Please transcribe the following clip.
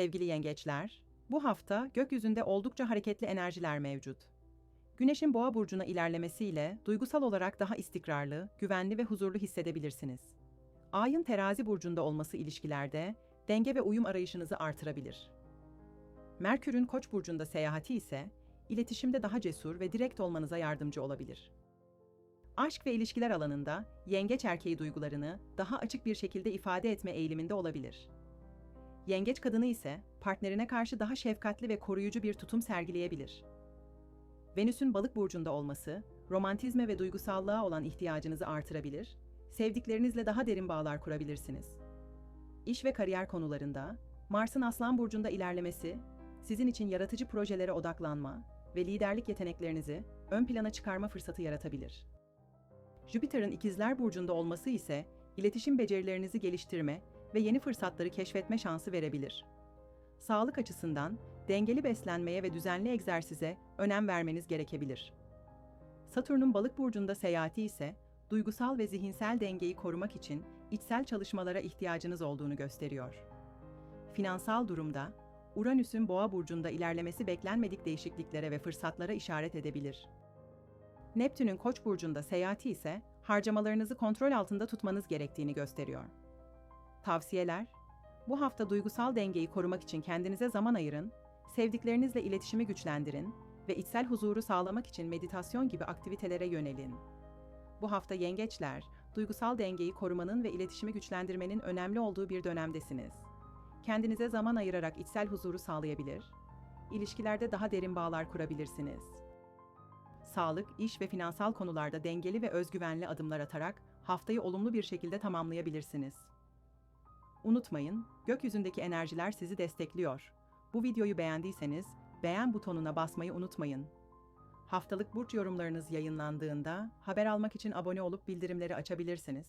Sevgili yengeçler, bu hafta gökyüzünde oldukça hareketli enerjiler mevcut. Güneşin boğa burcuna ilerlemesiyle duygusal olarak daha istikrarlı, güvenli ve huzurlu hissedebilirsiniz. Ayın terazi burcunda olması ilişkilerde denge ve uyum arayışınızı artırabilir. Merkür'ün koç burcunda seyahati ise iletişimde daha cesur ve direkt olmanıza yardımcı olabilir. Aşk ve ilişkiler alanında yengeç erkeği duygularını daha açık bir şekilde ifade etme eğiliminde olabilir. Yengeç kadını ise partnerine karşı daha şefkatli ve koruyucu bir tutum sergileyebilir. Venüs'ün balık burcunda olması, romantizme ve duygusallığa olan ihtiyacınızı artırabilir, sevdiklerinizle daha derin bağlar kurabilirsiniz. İş ve kariyer konularında, Mars'ın Aslan burcunda ilerlemesi, sizin için yaratıcı projelere odaklanma ve liderlik yeteneklerinizi ön plana çıkarma fırsatı yaratabilir. Jüpiter'in ikizler burcunda olması ise iletişim becerilerinizi geliştirme ve yeni fırsatları keşfetme şansı verebilir. Sağlık açısından dengeli beslenmeye ve düzenli egzersize önem vermeniz gerekebilir. Satürn'ün balık burcunda seyahati ise duygusal ve zihinsel dengeyi korumak için içsel çalışmalara ihtiyacınız olduğunu gösteriyor. Finansal durumda Uranüs'ün boğa burcunda ilerlemesi beklenmedik değişikliklere ve fırsatlara işaret edebilir. Neptün'ün koç burcunda seyahati ise harcamalarınızı kontrol altında tutmanız gerektiğini gösteriyor. Tavsiyeler Bu hafta duygusal dengeyi korumak için kendinize zaman ayırın, sevdiklerinizle iletişimi güçlendirin ve içsel huzuru sağlamak için meditasyon gibi aktivitelere yönelin. Bu hafta yengeçler, duygusal dengeyi korumanın ve iletişimi güçlendirmenin önemli olduğu bir dönemdesiniz. Kendinize zaman ayırarak içsel huzuru sağlayabilir, ilişkilerde daha derin bağlar kurabilirsiniz. Sağlık, iş ve finansal konularda dengeli ve özgüvenli adımlar atarak haftayı olumlu bir şekilde tamamlayabilirsiniz. Unutmayın, gökyüzündeki enerjiler sizi destekliyor. Bu videoyu beğendiyseniz beğen butonuna basmayı unutmayın. Haftalık burç yorumlarınız yayınlandığında haber almak için abone olup bildirimleri açabilirsiniz.